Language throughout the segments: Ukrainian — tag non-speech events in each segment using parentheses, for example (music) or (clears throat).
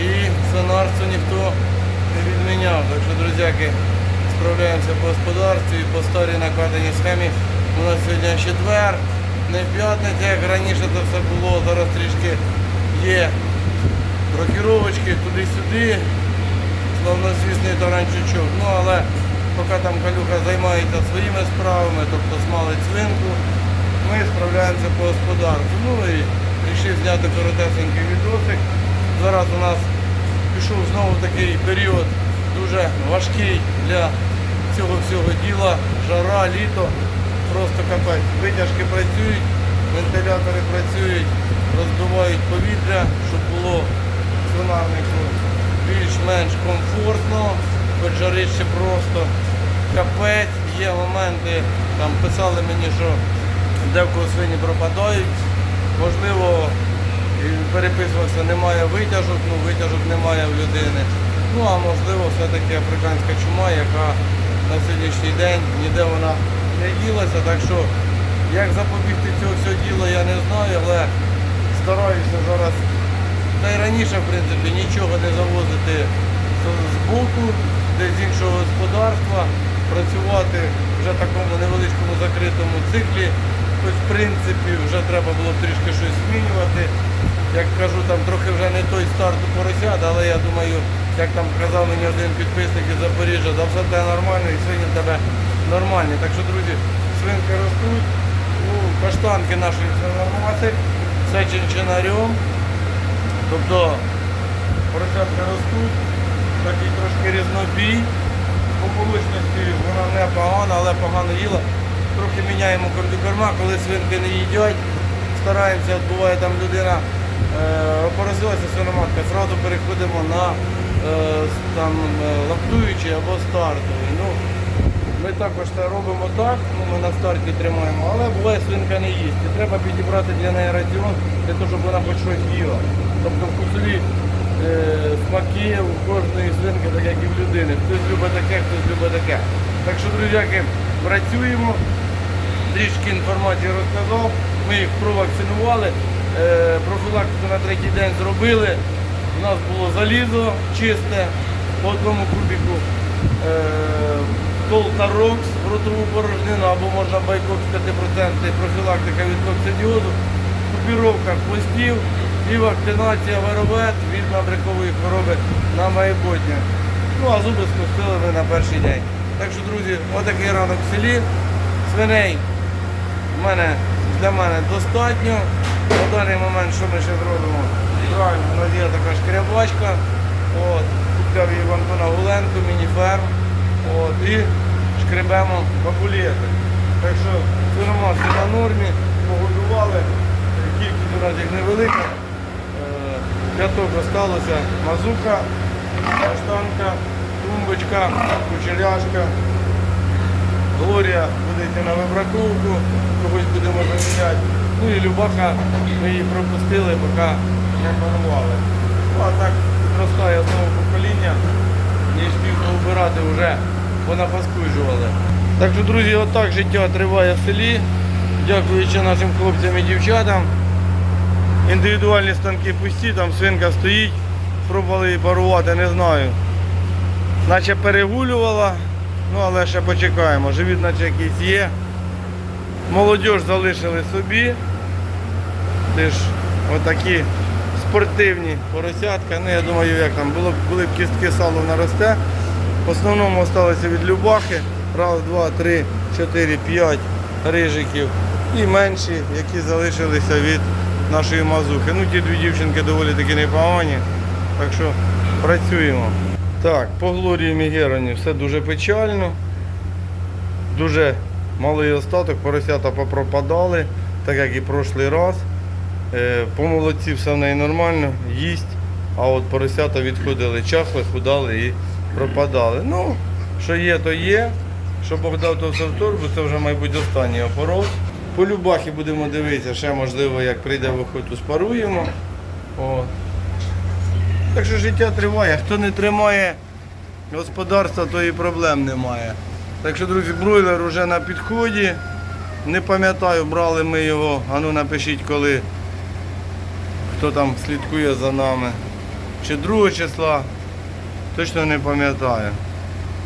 і сонарство ніхто не відміняв. Так що, друзяки, справляємося по господарстві і по старій накладеній схемі. У нас сьогодні четвер, не п'ятниця, як раніше це все було. Зараз трішки є рокіровочки туди-сюди, славнозвісний таранчучок. Ну але поки там калюха займається своїми справами, тобто смалить свинку, ми справляємося по господарству. Ну і вирішив зняти коротесенький відосик. Зараз у нас пішов знову такий період дуже важкий для цього всього діла. Жара, літо, просто капець. Витяжки працюють, вентилятори працюють, розбивають повітря, щоб було свинарнику більш-менш комфортно, хоч жарище просто капець. Є моменти, там писали мені, що декого свині пропадають. Можливо, і переписувався, немає витяжок, ну витяжок немає в людини. Ну а можливо, все-таки африканська чума, яка на сьогоднішній день ніде вона не ділася. Так що як запобігти цього всього діла, я не знаю, але стараюся зараз та й раніше, в принципі, нічого не завозити з- боку, десь з іншого господарства, працювати вже в такому невеличкому закритому циклі. Хоч, в принципі, вже треба було трішки щось змінювати. Як кажу, там трохи вже не той старт у поросят, але я думаю, як там казав мені один підписник із Запоріжжя, да все те нормально і свині в тебе нормальні. Так що, друзі, свинки ростуть, ну, каштанки наші все нормати, все чинчинарем. Тобто поросятки ростуть, такий трошки різнобій. По молочності вона не погана, але погано їла. Трохи міняємо корма, коли свинки не їдять. Стараємося, буває там людина е, опоросилася свиноматка, одразу переходимо на е, там, е, лактуючий або стартовий. Ну, ми також це робимо так, ну, ми на старті тримаємо, але буває свинка не їсть. І треба підібрати для неї раціон, для того, щоб вона хоч щось їла. Тобто вкусові е, смаки у кожної свинки, так як і в людини. Хтось любить таке, хтось любить таке. Так що, друзяки, працюємо. Трішки інформації розказав. Ми їх провакцинували. Е, профілактику на третій день зробили. У нас було залізо чисте по одному кубіку. Е, Толтарокс в ротову порожнину або можна байкок 5% профілактика від коксидіозу, купіровка хвостів і вакцинація веровет від набрякової хвороби на майбутнє. Ну а зуби скостили ми на перший день. Так що, друзі, отакий ранок в селі. Свиней в мене, для мене достатньо. На даний момент що ми ще зробимо? Правильно, у нас є така шкрябачка. От, купляв її в Антона Гуленко, мініферм. От, і шкребемо бабулети. Так що свиноматки на нормі, погодували, кількість у нас їх невелика. Е, П'яток осталося мазука, каштанка, тумбочка, кучеряшка. Глорія буде на вибраковку, когось будемо заміняти. Ну і Любаха ми її пропустили, поки не планували. Ну а так зростає знову покоління, ніж пів убирати вже понапаскуджували. Так що, друзі, отак життя триває в селі. Дякуючи нашим хлопцям і дівчатам. Індивідуальні станки пусті, там свинка стоїть, пробували її парувати, не знаю. Наче перегулювала, ну але ще почекаємо. Живіт наче якийсь є. Молодіж залишили собі. Теж отакі спортивні поросятка. Ну я думаю, як там було, були б кістки сало наросте. В основному залишилося від любахи. Раз, два, три, чотири, п'ять рижиків. І менші, які залишилися від нашої мазухи. Ну ті дві дівчинки доволі таки непогані. Так що працюємо. Так, по Глорії Мігероні все дуже печально. Дуже малий остаток, поросята попропадали, так як і прошлий раз. Е, По молодці все в неї нормально, їсть, а от поросята відходили, чахли, худали і пропадали. Ну, що є, то є. Що Бог дав, то все в торбу, це вже, мабуть, останній опорос. По любахи будемо дивитися, ще можливо, як прийде в охоту, спаруємо. От. Так що життя триває. Хто не тримає господарства, то і проблем немає. Так що, друзі, бройлер вже на підході. Не пам'ятаю, брали ми його. Ану напишіть коли. Хто там слідкує за нами. Чи 2 числа. Точно не пам'ятаю.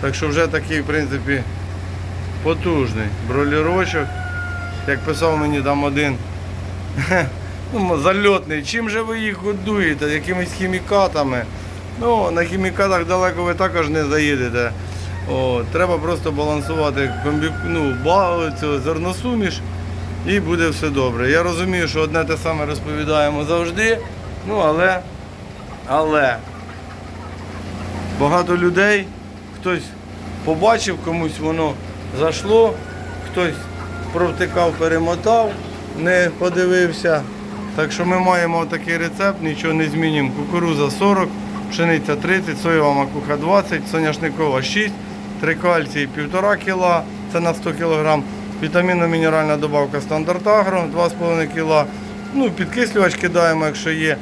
Так що вже такий, в принципі, потужний бролірочок. Як писав мені там один (laughs) ну, зальотний. Чим же ви їх годуєте? Якимись хімікатами? Ну, на хімікатах далеко ви також не заїдете. О, треба просто балансувати комбі... ну, цю зерносуміш і буде все добре. Я розумію, що одне те саме розповідаємо завжди, ну але, але багато людей, хтось побачив, комусь воно зайшло, хтось провтикав, перемотав, не подивився. Так що ми маємо такий рецепт, нічого не змінюємо. Кукуруза 40, пшениця 30, соєва макуха 20, соняшникова 6, трикальцій 1,5 кг, це на 100 кг, вітамінно-мінеральна добавка стандарт агро 2,5 кг. Ну, підкислювач кидаємо, якщо є.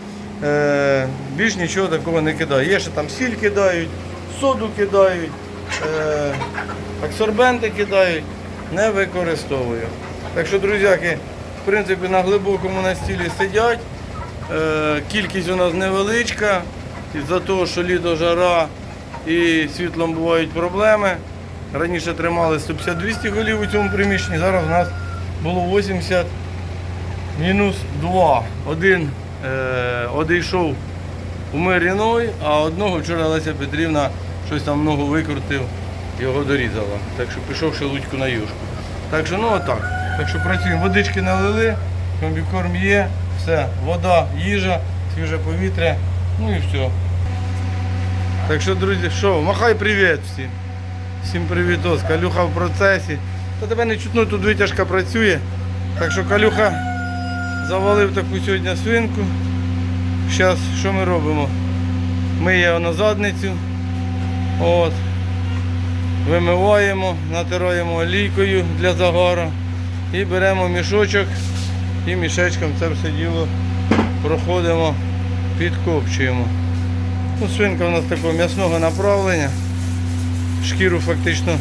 Е, більш нічого такого не кидаю. Є ще там сіль кидають, соду кидають, е, аксорбенти кидають, не використовую. Так що, друзяки, в принципі, на глибокому настілі сидять. Е, кількість у нас невеличка, із-за того, що літо жара і світлом бувають проблеми. Раніше тримали 150-200 голів у цьому приміщенні, зараз у нас було 80 мінус 2. Один е, одійшов у Миріной, а одного вчора Леся Петрівна щось там много викрутив, його дорізала. Так що пішов ще лудьку на юшку. Так що ну отак. Так що працюємо. Водички налили, комбікорм є, все, вода, їжа, свіже повітря, ну і все. Так що, друзі, що, махай привіт всім. Всім привітос. Калюха в процесі. Та тебе не чутно, тут витяжка працює. Так що Калюха завалив таку сьогодні свинку. Зараз що ми робимо? Миє на задницю. От. Вимиваємо, натираємо олійкою для загару і беремо мішочок і мішечком це все діло проходимо, підкопчуємо. Ну, свинка у нас такого м'ясного направлення. Шкіру фактично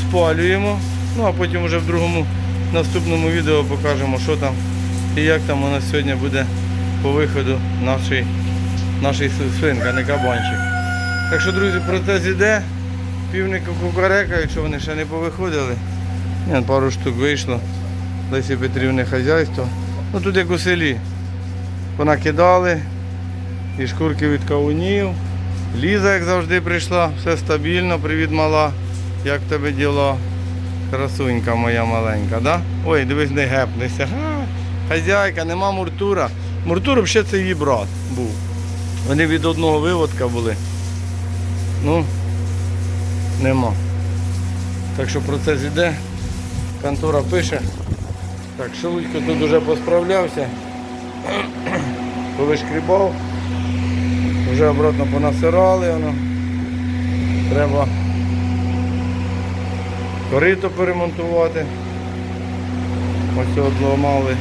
спалюємо. Ну а потім вже в другому наступному відео покажемо, що там і як там у нас сьогодні буде по виходу нашої, нашої свинка, не кабанчик. Так що, друзі, процес іде. Півника кукарека, якщо вони ще не повиходили. Ні, пару штук вийшло. Лесі Петрівне хазяйство. Ну тут як у селі. Понакидали. І шкурки від кавунів. Ліза, як завжди, прийшла, все стабільно, привіт мала. Як тебе діла? Красунька моя маленька, да? Ой, дивись, не гепнися. Хазяйка, нема Муртура. Муртур взагалі це її брат був. Вони від одного виводка були. Ну, нема. Так що процес іде. Контора пише. Так, Шелудько тут вже посправлявся. (clears throat) Повишкрібав. Вже обратно понасирали воно. Треба корито перемонтувати. Ось одламали.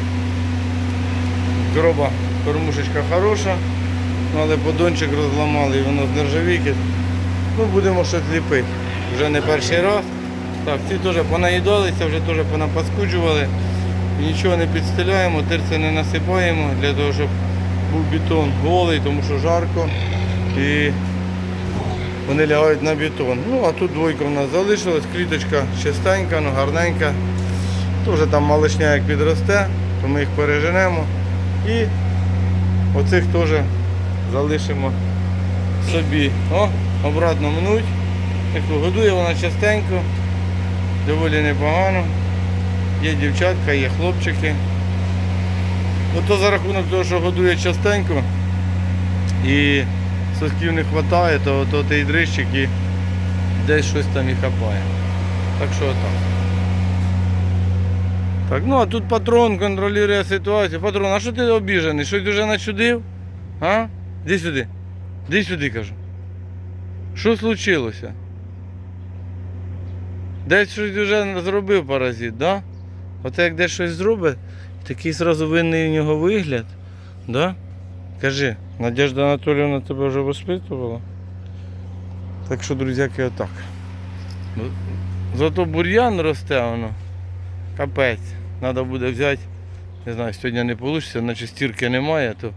Гроба кормушечка хороша, ну, але подончик розламали і воно з нержавійки. Ну, будемо щось ліпити. Вже не перший раз. Так, ці теж понаїдалися, вже теж понапаскуджували. Нічого не підстеляємо, терця не насипаємо для того, щоб був бетон голий, тому що жарко. І вони лягають на бетон. Ну, а тут двойка в нас залишилась, кліточка чистенька, ну, гарненька. Теж там малишня як підросте, то ми їх переженемо. І оцих теж залишимо собі. О, обратно мнуть. Годує вона частенько, доволі непогано. Є дівчатка, є хлопчики. Ну то за рахунок того, що годує частенько і сосків не вистачає, то, то той дрищик і десь щось там і хапає. Так що отак. Так, ну а тут патрон контролює ситуацію. Патрон, а що ти обіжений? Щось вже начудив? А? Іди сюди. Іди сюди, кажу. Що случилося? Десь щось вже зробив паразит, да? Оце як десь щось зробить, такий зразу винний у нього вигляд. Да? Кажи, Надежда Анатоліївна тебе вже воспитувала? Так що, друзяки, отак. Зато бур'ян росте воно. Капець. Треба буде взяти. Не знаю, сьогодні не вийде, наче стірки немає, то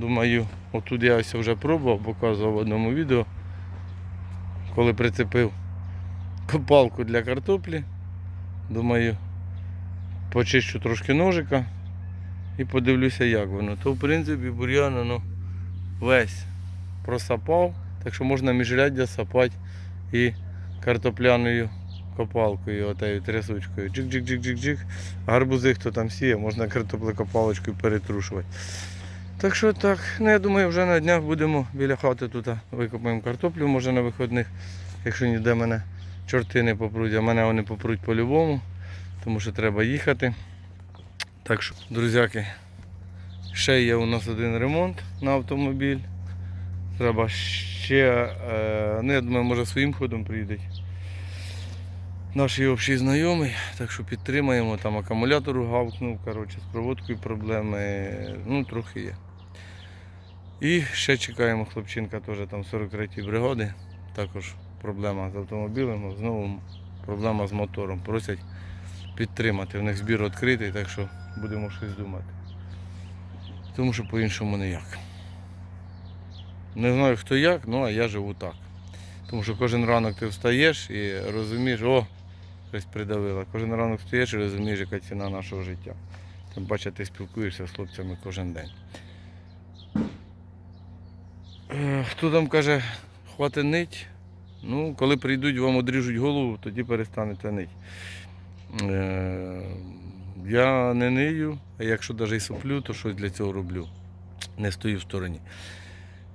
думаю, отут я ось вже пробував, показував в одному відео, коли прицепив копалку для картоплі. Думаю, почищу трошки ножика і подивлюся, як воно. То в принципі бур'ян ну, весь просапав, так що можна міжряддя сапати і картопляною копалкою, отею трясучкою. Джик-джик-джик-джик-джик. Гарбузи, хто там сіє, можна картоплекопалочкою перетрушувати. Так що так, ну я думаю, вже на днях будемо біля хати тут викопаємо картоплю, може на виходних, якщо ніде мене чорти не попруть, а мене вони попруть по-любому, тому що треба їхати. Так що, друзяки, ще є у нас один ремонт на автомобіль. Треба ще, е, ну я думаю, може своїм ходом приїдуть. Наш його общий знайомий, так що підтримаємо, там акумулятор гавкнув, коротше, з проводкою проблеми, ну трохи є. І ще чекаємо хлопчинка теж там 43-ї бригади, також проблема з автомобілем, знову проблема з мотором. Просять підтримати. В них збір відкритий, так що будемо щось думати. Тому що по-іншому ніяк. Не знаю хто як, ну а я живу так. Тому що кожен ранок ти встаєш і розумієш, о, щось придавило. Кожен ранок встаєш і розумієш, яка ціна нашого життя. Тим паче ти спілкуєшся з хлопцями кожен день. Хто там каже, хватить нить? Ну, коли прийдуть, вам одріжуть голову, тоді перестанете нить. Е, Я не нию, а якщо навіть і суплю, то щось для цього роблю. Не стою в стороні.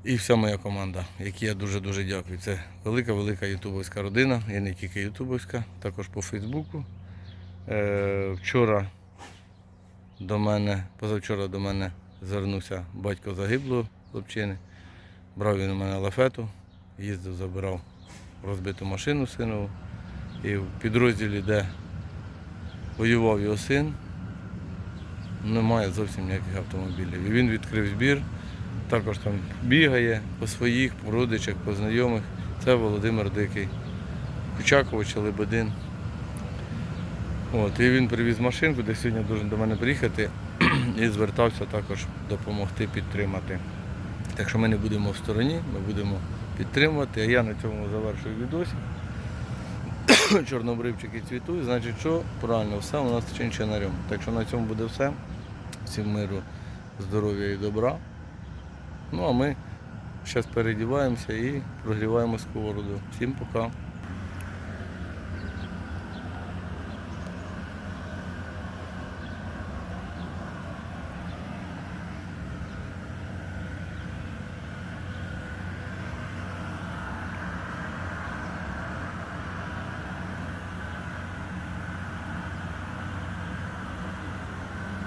І вся моя команда, якій я дуже-дуже дякую. Це велика-велика ютубовська родина, і не тільки ютубовська, також по Фейсбуку. Е, вчора до мене, позавчора до мене звернувся батько загиблого хлопчини. Брав він у мене лафету, їздив, забирав розбиту машину синову. І в підрозділі, де воював його син, немає зовсім ніяких автомобілів. І він відкрив збір, також там бігає по своїх, по родичах, по знайомих. Це Володимир Дикий. Кучакович, Лебедин. От, і він привіз машинку, де сьогодні должен до мене приїхати і звертався також допомогти підтримати. Так що ми не будемо в стороні, ми будемо підтримувати, а я на цьому завершую відосик. (coughs) Чорнобривчики цвітують, значить що? Правильно, все у нас чинчинарем. Так що на цьому буде все. Всім миру, здоров'я і добра. Ну а ми зараз передіваємося і прогріваємо сковороду. Всім пока.